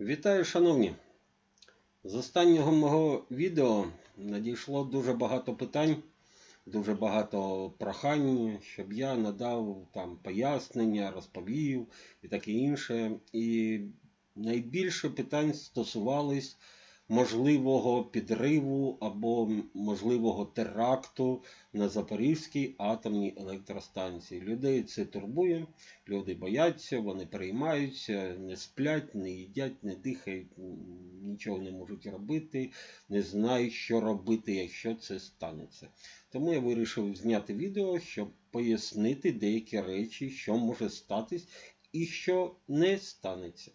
Вітаю, шановні! З останнього мого відео надійшло дуже багато питань, дуже багато прохань, щоб я надав там пояснення, розповів і таке інше. І найбільше питань стосувались можливого підриву або можливого теракту на Запорізькій атомній електростанції. Людей це турбує, люди бояться, вони переймаються, не сплять, не їдять, не дихають, нічого не можуть робити, не знають, що робити, якщо це станеться. Тому я вирішив зняти відео, щоб пояснити деякі речі, що може статись і що не станеться.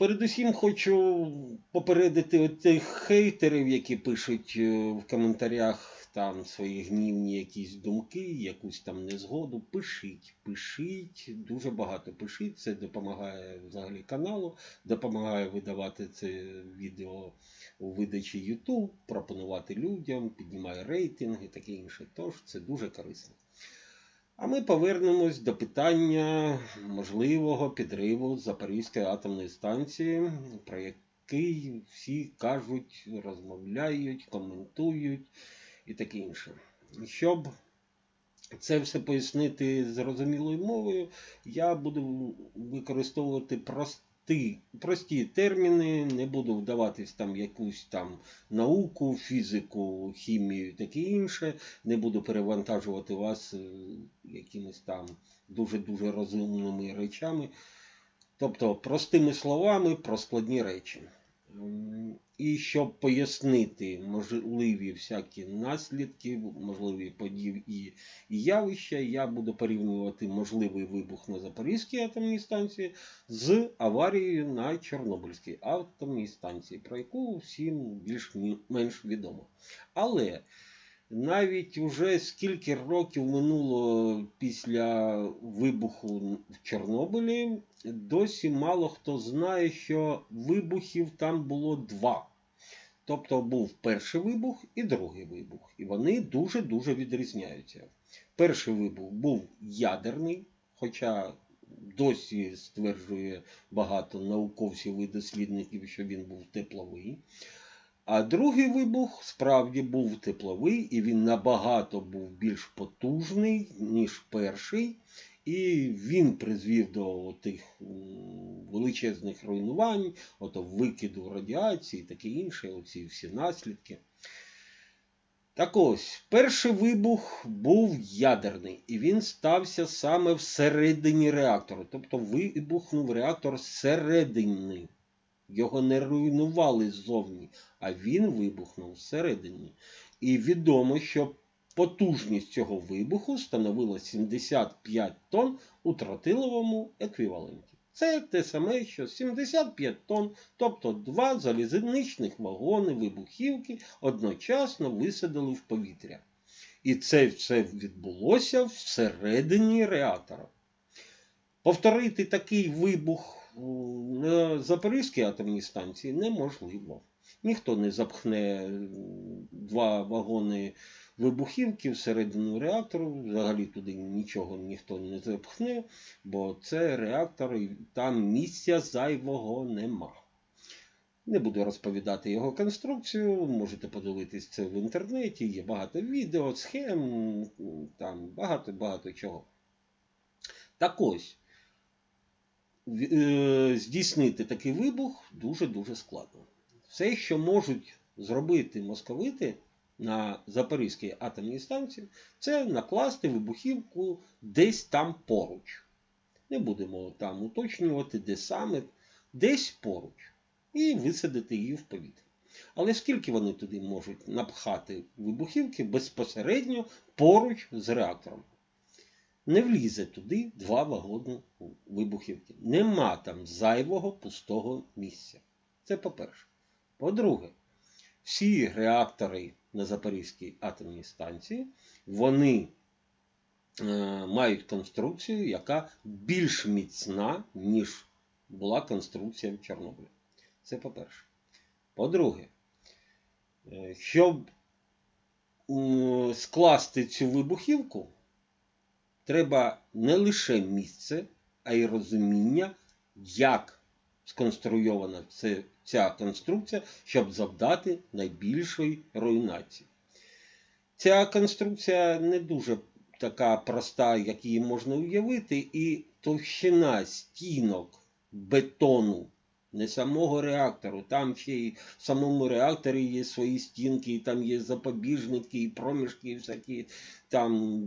Передусім хочу попередити тих хейтерів, які пишуть е, в коментарях там свої гнівні якісь думки, якусь там незгоду. Пишіть, пишіть, дуже багато пишіть. Це допомагає взагалі каналу, допомагає видавати це відео у видачі YouTube, пропонувати людям, піднімає рейтинг і таке інше. Тож це дуже корисно. А ми повернемось до питання можливого підриву Запорізької атомної станції, про який всі кажуть, розмовляють, коментують і таке інше. Щоб це все пояснити зрозумілою мовою, я буду використовувати прості, прості терміни, не буду вдаватись там якусь там науку, фізику, хімію таке інше. Не буду перевантажувати вас е, якимись там дуже-дуже розумними речами. Тобто, простими словами про складні речі. І щоб пояснити можливі всякі наслідки, можливі події і явища, я буду порівнювати можливий вибух на Запорізькій атомній станції з аварією на Чорнобильській атомній станції, про яку всім більш-менш відомо. Але навіть уже скільки років минуло після вибуху в Чорнобилі, досі мало хто знає, що вибухів там було два. Тобто був перший вибух і другий вибух. І вони дуже-дуже відрізняються. Перший вибух був ядерний, хоча досі стверджує багато науковців і дослідників, що він був тепловий. А другий вибух справді був тепловий, і він набагато був більш потужний, ніж перший. І він призвів до тих величезних руйнувань, ото викиду радіації, таке інше, оці всі наслідки. Так ось, перший вибух був ядерний, і він стався саме всередині реактору. Тобто вибухнув реактор зсередини. Його не руйнували ззовні, а він вибухнув всередині. І відомо, що потужність цього вибуху становила 75 тонн у тротиловому еквіваленті. Це те саме, що 75 тонн, тобто два залізничних вагони вибухівки одночасно висадили в повітря. І це все відбулося всередині реактора. Повторити такий вибух на Запорізькій атомній станції неможливо. Ніхто не запхне два вагони вибухівки всередину реактору, взагалі туди нічого ніхто не запхне, бо це реактор, і там місця зайвого нема. Не буду розповідати його конструкцію, можете подивитись це в інтернеті, є багато відео, схем, там багато-багато чого. Так ось, е, здійснити такий вибух дуже-дуже складно. Все, що можуть зробити московити на Запорізькій атомній станції, це накласти вибухівку десь там поруч. Не будемо там уточнювати, де саме, десь поруч, і висадити її в повітря. Але скільки вони туди можуть напхати вибухівки безпосередньо поруч з реактором? Не влізе туди два вагони вибухівки. Нема там зайвого пустого місця. Це по-перше. По-друге, всі реактори на Запорізькій атомній станції вони е, мають конструкцію, яка більш міцна, ніж була конструкція в Чорнобилі. Це по-перше. По-друге, е, щоб скласти цю вибухівку, треба не лише місце, а й розуміння, як сконструйована це, ця конструкція, щоб завдати найбільшої руйнації. Ця конструкція не дуже така проста, як її можна уявити, і товщина стінок бетону, не самого реактору, там ще й в самому реакторі є свої стінки, і там є запобіжники, і проміжки, і всякі там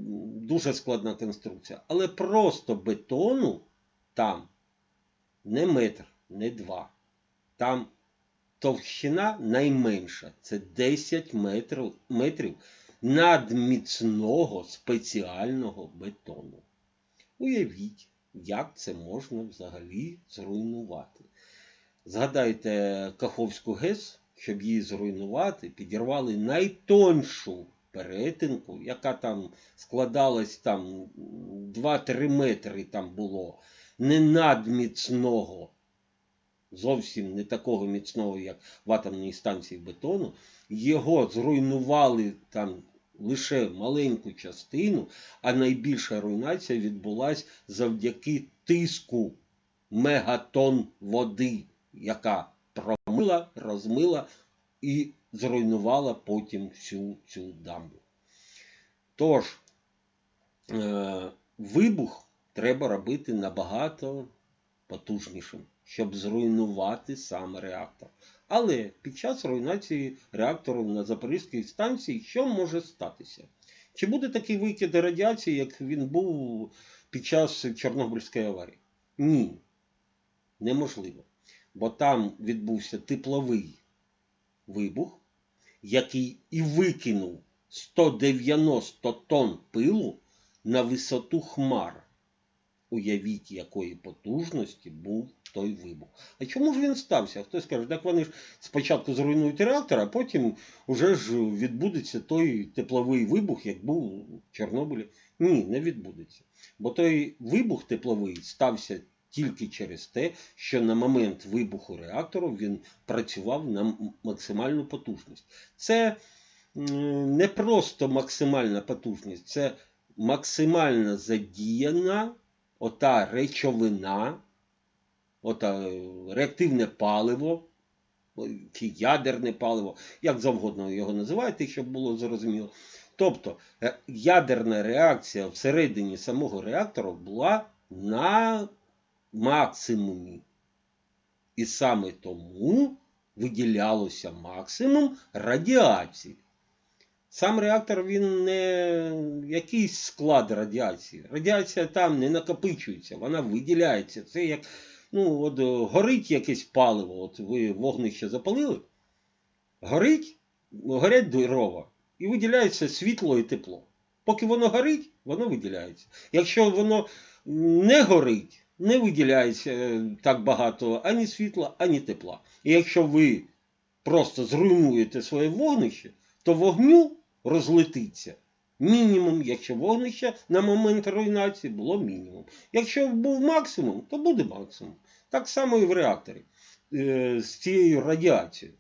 дуже складна конструкція. Але просто бетону там не метр, не два. Там товщина найменша це 10 метрів, метрів надміцного спеціального бетону. Уявіть, як це можна взагалі зруйнувати. Згадайте Каховську ГЕС, щоб її зруйнувати, підірвали найтоншу перетинку, яка там складалась там 2-3 метри там було, не надміцного, зовсім не такого міцного, як в атомній станції бетону. Його зруйнували там лише маленьку частину, а найбільша руйнація відбулася завдяки тиску мегатон води, яка промила, розмила і зруйнувала потім всю цю дамбу. Тож, е, вибух треба робити набагато потужнішим, щоб зруйнувати сам реактор. Але під час руйнації реактору на Запорізькій станції що може статися? Чи буде такий викид радіації, як він був під час Чорнобильської аварії? Ні, неможливо. Бо там відбувся тепловий вибух, який і викинув 190 тонн пилу на висоту хмар. Уявіть, якої потужності був той вибух. А чому ж він стався? Хтось каже, так вони ж спочатку зруйнують реактор, а потім вже ж відбудеться той тепловий вибух, як був у Чорнобилі. Ні, не відбудеться. Бо той вибух тепловий стався тільки через те, що на момент вибуху реактору він працював на максимальну потужність. Це не просто максимальна потужність, це максимально задіяна ота речовина, ота реактивне паливо, чи ядерне паливо, як завгодно його називаєте, щоб було зрозуміло. Тобто ядерна реакція всередині самого реактора була на максимумі. І саме тому виділялося максимум радіації. Сам реактор він не якийсь склад радіації. Радіація там не накопичується, вона виділяється. Це як ну, от, горить якесь паливо. От ви вогнище запалили, горить, горять дрова і виділяється світло і тепло. Поки воно горить, воно виділяється. Якщо воно не горить, не виділяється так багато ані світла, ані тепла. І якщо ви просто зруйнуєте своє вогнище, то вогню розлетиться мінімум, якщо вогнище на момент руйнації було мінімум. Якщо був максимум, то буде максимум. Так само і в реакторі з цією радіацією.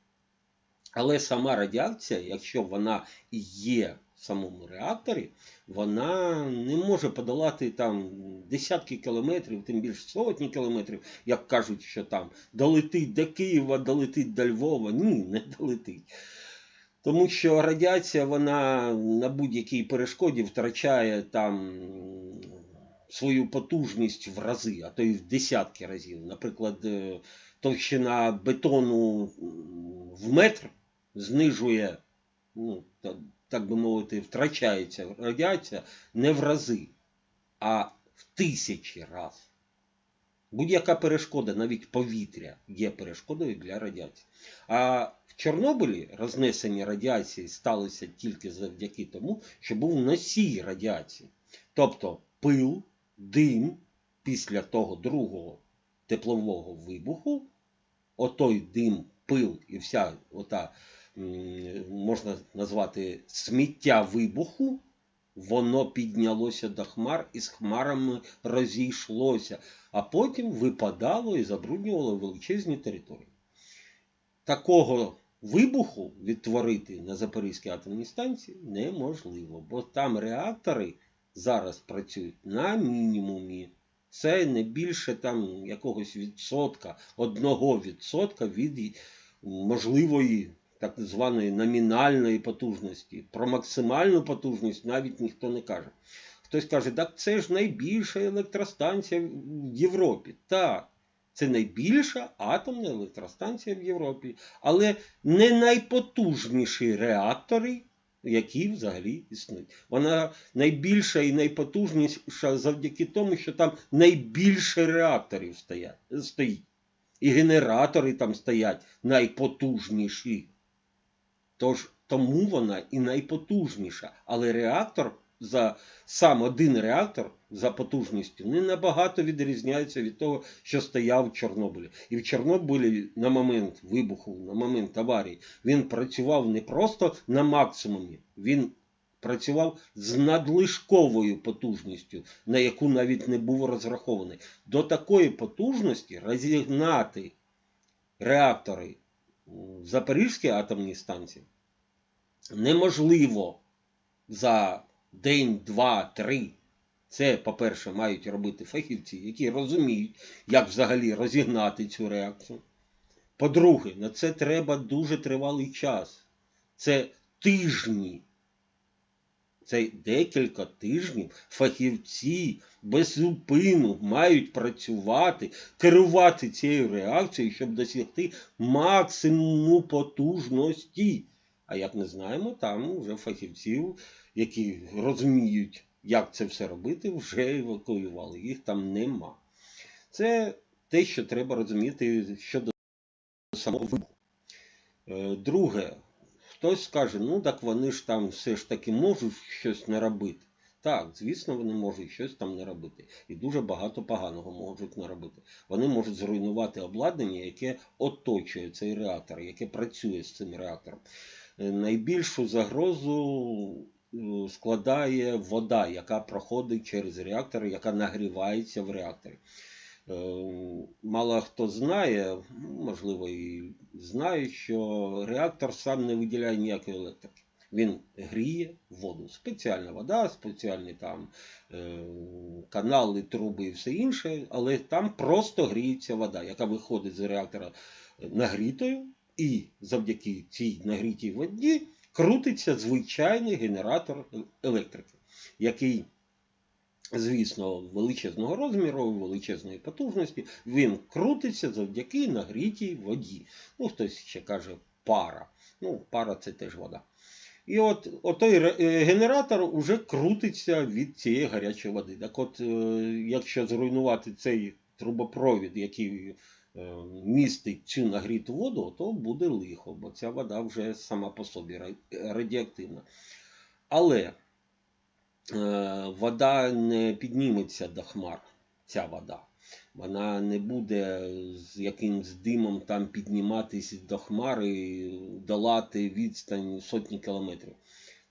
Але сама радіація, якщо вона є в самому реакторі, вона не може подолати там десятки кілометрів, тим більше сотні кілометрів, як кажуть, що там долетить до Києва, долетить до Львова. Ні, не долетить. Тому що радіація вона на будь-якій перешкоді втрачає там свою потужність в рази, а то й в десятки разів. Наприклад, товщина бетону в метр знижує, ну, так би мовити, втрачається радіація не в рази, а в тисячі разів. Будь-яка перешкода, навіть повітря, є перешкодою для радіації. А в Чорнобилі рознесення радіації сталося тільки завдяки тому, що був носій радіації. Тобто пил, дим після того другого теплового вибуху, отой дим, пил і вся ота, можна назвати сміття вибуху, воно піднялося до хмар і з хмарами розійшлося, а потім випадало і забруднювало величезні території. Такого вибуху відтворити на Запорізькій атомній станції неможливо, бо там реактори зараз працюють на мінімумі Це не більше там якогось відсотка, одного відсотка від можливої так званої номінальної потужності. Про максимальну потужність навіть ніхто не каже. Хтось каже, так це ж найбільша електростанція в Європі. Так, це найбільша атомна електростанція в Європі, але не найпотужніші реактори, які взагалі існують. Вона найбільша і найпотужніша завдяки тому, що там найбільше реакторів стоять, стоїть. І генератори там стоять найпотужніші. Тож тому вона і найпотужніша. Але реактор за сам один реактор за потужністю не набагато відрізняється від того, що стояв в Чорнобилі. І в Чорнобилі на момент вибуху, на момент аварії, він працював не просто на максимумі, він працював з надлишковою потужністю, на яку навіть не був розрахований. До такої потужності розігнати реактори в Запорізькій атомній станції неможливо за день, два, три. Це, по-перше, мають робити фахівці, які розуміють, як взагалі розігнати цю реакцію. По-друге, на це треба дуже тривалий час. Це тижні. Це декілька тижнів фахівці без зупину мають працювати, керувати цією реакцією, щоб досягти максимуму потужності. А як ми знаємо, там вже фахівців, які розуміють, як це все робити, вже евакуювали. Їх там нема. Це те, що треба розуміти щодо самого вибуху. Е, Друге, хтось скаже, ну так вони ж там все ж таки можуть щось наробити. Так, звісно, вони можуть щось там не робити. І дуже багато поганого можуть наробити. Вони можуть зруйнувати обладнання, яке оточує цей реактор, яке працює з цим реактором. Е, Найбільшу загрозу е, складає вода, яка проходить через реактор, яка нагрівається в реакторі. Е, Мало хто знає, можливо, і знає, що реактор сам не виділяє ніякої електрики. Він гріє воду. Спеціальна вода, спеціальні там канали, труби і все інше, але там просто гріється вода, яка виходить з реактора нагрітою, і завдяки цій нагрітій воді крутиться звичайний генератор електрики, який звісно, величезного розміру, величезної потужності, він крутиться завдяки нагрітій воді. Ну, хтось ще каже пара. Ну, пара це теж вода. І от отой ре- е, генератор вже крутиться від цієї гарячої води. Так от, е, якщо зруйнувати цей трубопровід, який містить цю нагріту воду, то буде лихо, бо ця вода вже сама по собі ра- радіоактивна. Але е, вода не підніметься до хмар, ця вода. Вона не буде з якимсь димом там підніматися до хмар і долати відстань сотні кілометрів.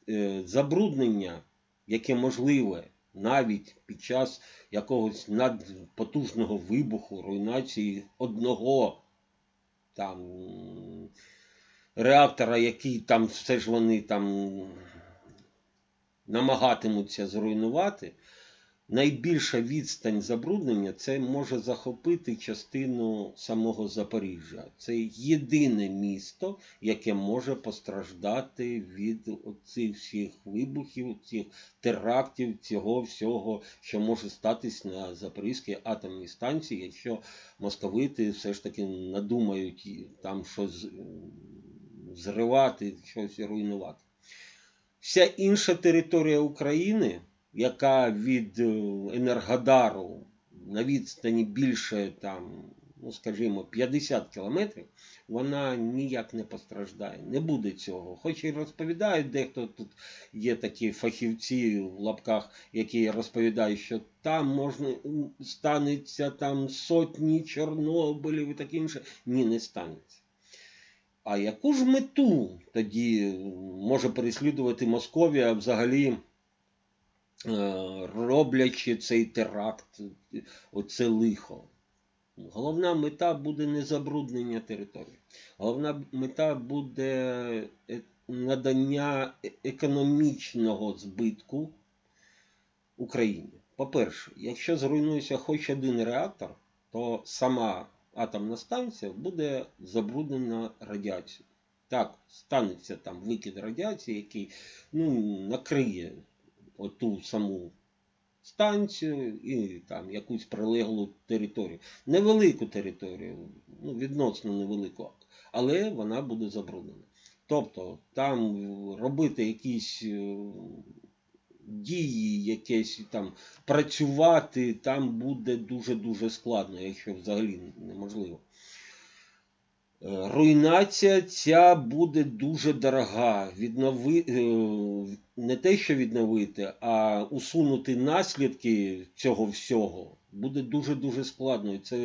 Е, Забруднення, яке можливе навіть під час якогось надпотужного вибуху, руйнації одного там реактора, який там все ж вони там намагатимуться зруйнувати, найбільша відстань забруднення це може захопити частину самого Запоріжжя. Це єдине місто, яке може постраждати від цих всіх вибухів, цих терактів, цього всього, що може статись на Запорізькій атомній станції, якщо московити все ж таки надумають там щось зривати, щось руйнувати. Вся інша територія України, яка від е, Енергодару на відстані більше там, ну скажімо, 50 кілометрів, вона ніяк не постраждає. Не буде цього. Хоч і розповідають, дехто тут є такі фахівці в лапках, які розповідають, що там можна станеться там сотні Чорнобилів і таке інше. Ні, не станеться. А яку ж мету тоді може переслідувати Московія взагалі, е, роблячи цей теракт, оце лихо? Головна мета буде не забруднення території. Головна мета буде е- надання е- економічного збитку Україні. по-перше, якщо зруйнується хоч один реактор, то сама атомна станція буде забруднена радіацією. Так, станеться там викид радіації, який ну, накриє оту саму станцію і там якусь прилеглу територію. Невелику територію, ну, відносно невелику, але вона буде забруднена. Тобто там робити якісь е, дії, якесь там працювати, там буде дуже-дуже складно, якщо взагалі неможливо. Руйнація ця буде дуже дорога. Віднови... е, Не те, що відновити, а усунути наслідки цього всього буде дуже-дуже складно. І це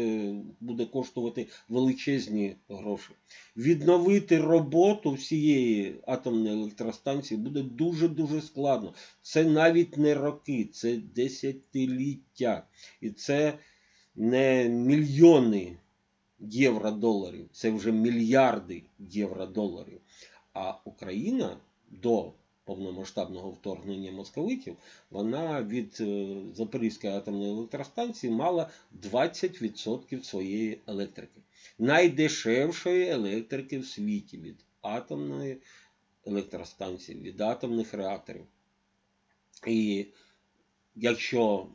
буде коштувати величезні гроші. Відновити роботу всієї атомної електростанції буде дуже-дуже складно. Це навіть не роки, це десятиліття. І це не мільйони євро-доларів, це вже мільярди євро-доларів. А Україна до повномасштабного вторгнення московитів, вона від е, Запорізької атомної електростанції мала 20% своєї електрики. Найдешевшої електрики в світі від атомної електростанції, від атомних реакторів. І якщо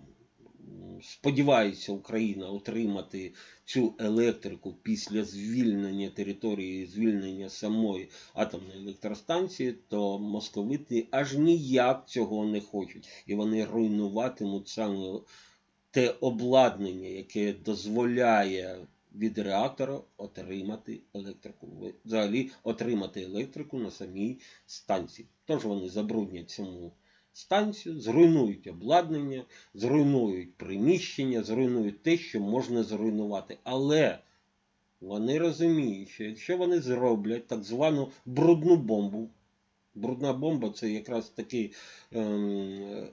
сподівається Україна отримати цю електрику після звільнення території, звільнення самої атомної електростанції, то московити аж ніяк цього не хочуть. І вони руйнуватимуть саме те обладнання, яке дозволяє від реактора отримати електрику. Взагалі отримати електрику на самій станції. Тож вони забруднять саму станцію, зруйнують обладнання, зруйнують приміщення, зруйнують те, що можна зруйнувати. Але вони розуміють, що якщо вони зроблять так звану брудну бомбу, брудна бомба це якраз таке ем,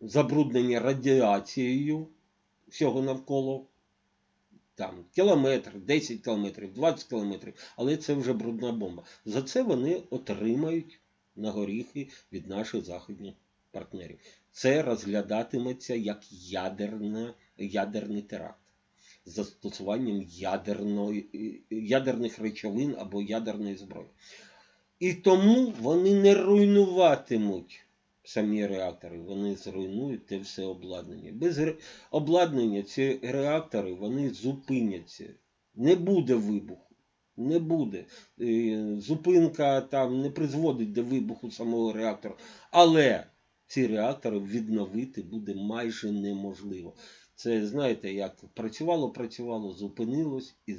забруднення радіацією всього навколо. Там кілометр, 10 кілометрів, 20 кілометрів, але це вже брудна бомба. За це вони отримають на горіхи від наших західних партнерів. Це розглядатиметься як ядерна, ядерний теракт з застосуванням ядерної, ядерних речовин або ядерної зброї. І тому вони не руйнуватимуть самі реактори, вони зруйнують те все обладнання. Без обладнання ці реактори вони зупиняться. Не буде вибуху. Не буде. Е, Зупинка там не призводить до вибуху самого реактора. Але ці реактори відновити буде майже неможливо. Це знаєте, як працювало, працювало, зупинилось і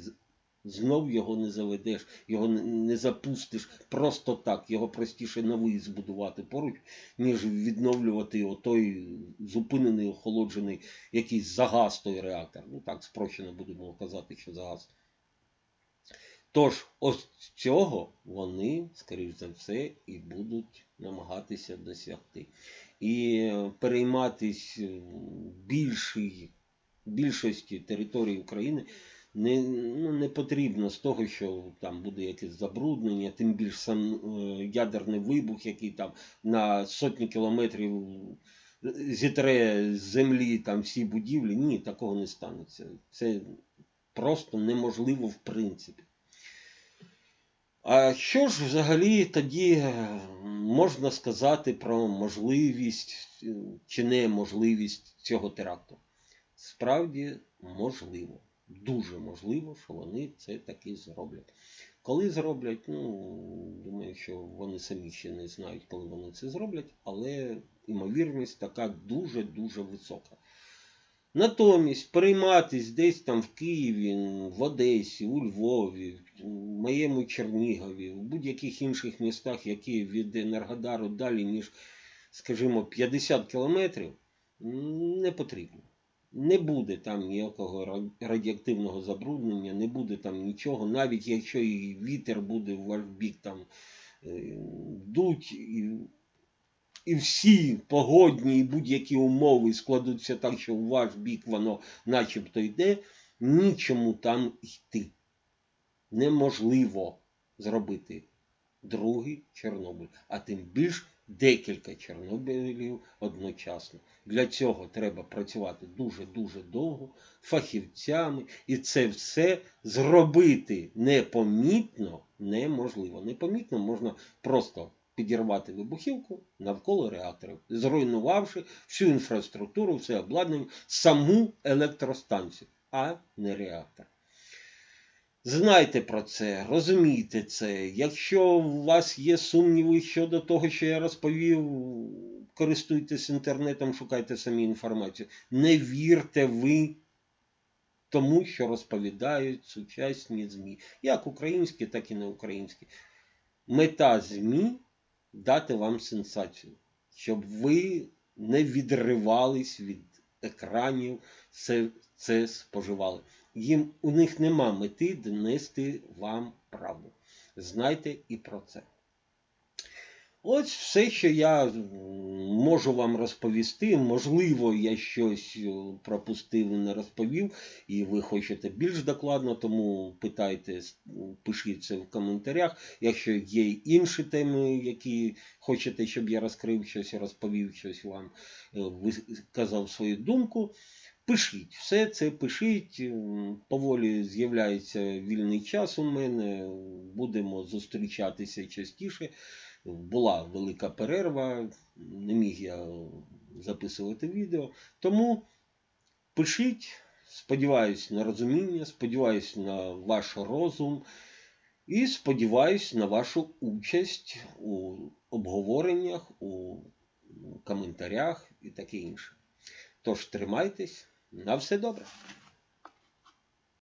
знов його не заведеш, його не- запустиш просто так. Його простіше новий збудувати поруч, ніж відновлювати отой зупинений, охолоджений якийсь загаз той реактор. Ну так спрощено будемо казати, що загаз. Тож, ось цього вони, скоріш за все, і будуть намагатися досягти. І е, перейматись е, більшій, більшості території України не, ну, не потрібно з того, що там буде якесь забруднення, тим більш сам е, ядерний вибух, який там на сотні кілометрів зітре з землі там всі будівлі. Ні, такого не станеться. Це просто неможливо в принципі. А що ж взагалі тоді е, можна сказати про можливість е, чи неможливість цього теракту? Справді можливо, дуже можливо, що вони це таки зроблять. Коли зроблять, ну думаю, що вони самі ще не знають, коли вони це зроблять, але ймовірність така дуже-дуже висока. Натомість перейматись десь там в Києві, в Одесі, у Львові, в моєму Чернігові, в будь-яких інших містах, які від Енергодару далі, ніж, скажімо, 50 кілометрів, не потрібно. Не буде там ніякого радіоактивного забруднення, не буде там нічого, навіть якщо і вітер буде в ваш бік там е, дуть, і всі погодні і будь-які умови складуться так, що у ваш бік воно начебто йде, нічому там йти. Неможливо зробити другий Чорнобиль, а тим більш декілька Чорнобилів одночасно. Для цього треба працювати дуже-дуже довго, фахівцями, і це все зробити непомітно неможливо. Непомітно можна просто підірвати вибухівку навколо реакторів, зруйнувавши всю інфраструктуру, все обладнання, саму електростанцію, а не реактор. Знайте про це, розумійте це. Якщо у вас є сумніви щодо того, що я розповів, користуйтесь інтернетом, шукайте самі інформацію. Не вірте ви тому, що розповідають сучасні ЗМІ, як українські, так і не українські. Мета ЗМІ дати вам сенсацію, щоб ви не відривались від екранів, це, це споживали. Їм у них нема мети донести вам правду. Знайте і про це. Ось все, що я можу вам розповісти. Можливо, я щось е, пропустив не розповів, і ви хочете більш докладно, тому питайте, пишіть це в коментарях. Якщо є інші теми, які хочете, щоб я розкрив щось, розповів щось вам, е, свою думку. Пишіть, все це пишіть. Поволі з'являється вільний час у мене. Будемо зустрічатися частіше. Була велика перерва, не міг я записувати відео. Тому пишіть, сподіваюсь на розуміння, сподіваюсь на ваш розум і сподіваюсь на вашу участь у обговореннях, у коментарях і таке інше. Тож тримайтесь, на все добре.